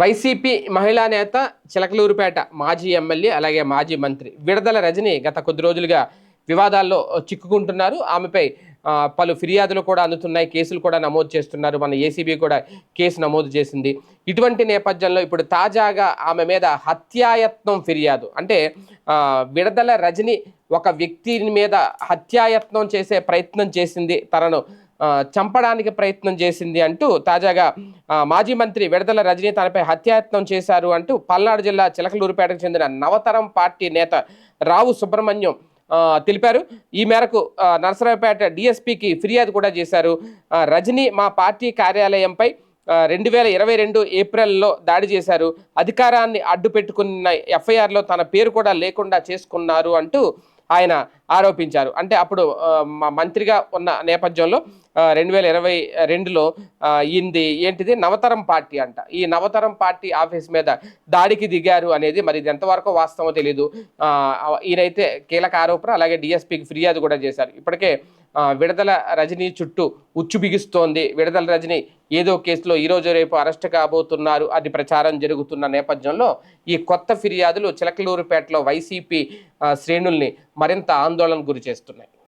YCP మహిళా నేత చిలకలూరుపేట మాజీ ఎమ్మెల్యే అలాగే మాజీ మంత్రి విడదల రజని గత కొద్ది రోజులుగా వివాదాల్లో చిక్కుకుంటున్నారు. ఆమెపై పలు ఫిర్యాదులు కూడా అందుతున్నాయి. కేసులు కూడా నమోదు చేస్తున్నారు. మన ఏసీబీ కూడా కేసు నమోదు చేసింది. ఇటువంటి నేపథ్యంలో ఇప్పుడు తాజాగా ఆమె మీద హత్యాయత్నం ఫిర్యాదు. అంటే విడదల రజని ఒక వ్యక్తి మీద హత్యాయత్నం చేసే ప్రయత్నం చేసింది తనను చంపడానికి ప్రయత్నం చేసింది అంటూ తాజాగా మాజీ మంత్రి విడదల రజనీ తనపై హత్యాయత్నం చేశారు అంటూ పల్నాడు జిల్లా చిలకలూరుపేటకు చెందిన నవతరం పార్టీ నేత రావు సుబ్రహ్మణ్యం తెలిపారు. ఈ మేరకు నరసరావుపేట డిఎస్పికి ఫిర్యాదు కూడా చేశారు. రజనీ మా పార్టీ కార్యాలయంపై రెండు వేల ఇరవై రెండు ఏప్రిల్లో దాడి చేశారు. అధికారాన్ని అడ్డు పెట్టుకున్న ఎఫ్ఐఆర్లో తన పేరు కూడా లేకుండా చేసుకున్నారు అంటూ ఆయన ఆరోపించారు. అంటే అప్పుడు మా మంత్రిగా ఉన్న నేపథ్యంలో రెండు వేల ఇరవై రెండులో ఇంది ఏంటిది? నవతరం పార్టీ అంట. ఈ నవతరం పార్టీ ఆఫీస్ మీద దాడికి దిగారు అనేది మరి ఇది ఎంతవరకు వాస్తవమో తెలియదు ఈయనైతే కీలక ఆరోపణ అలాగే డిఎస్పీకి ఫిర్యాదు కూడా చేశారు. ఇప్పటికే విడదల రజనీ చుట్టూ ఉచ్చు బిగిస్తోంది. విడదల రజనీ ఏదో కేసులో ఈరోజు రేపు అరెస్ట్ కాబోతున్నారు అది ప్రచారం జరుగుతున్న నేపథ్యంలో ఈ కొత్త ఫిర్యాదులు చిలకలూరుపేటలో వైసీపీ శ్రేణుల్ని మరింత ఆందోళన గురి చేస్తున్నాయి.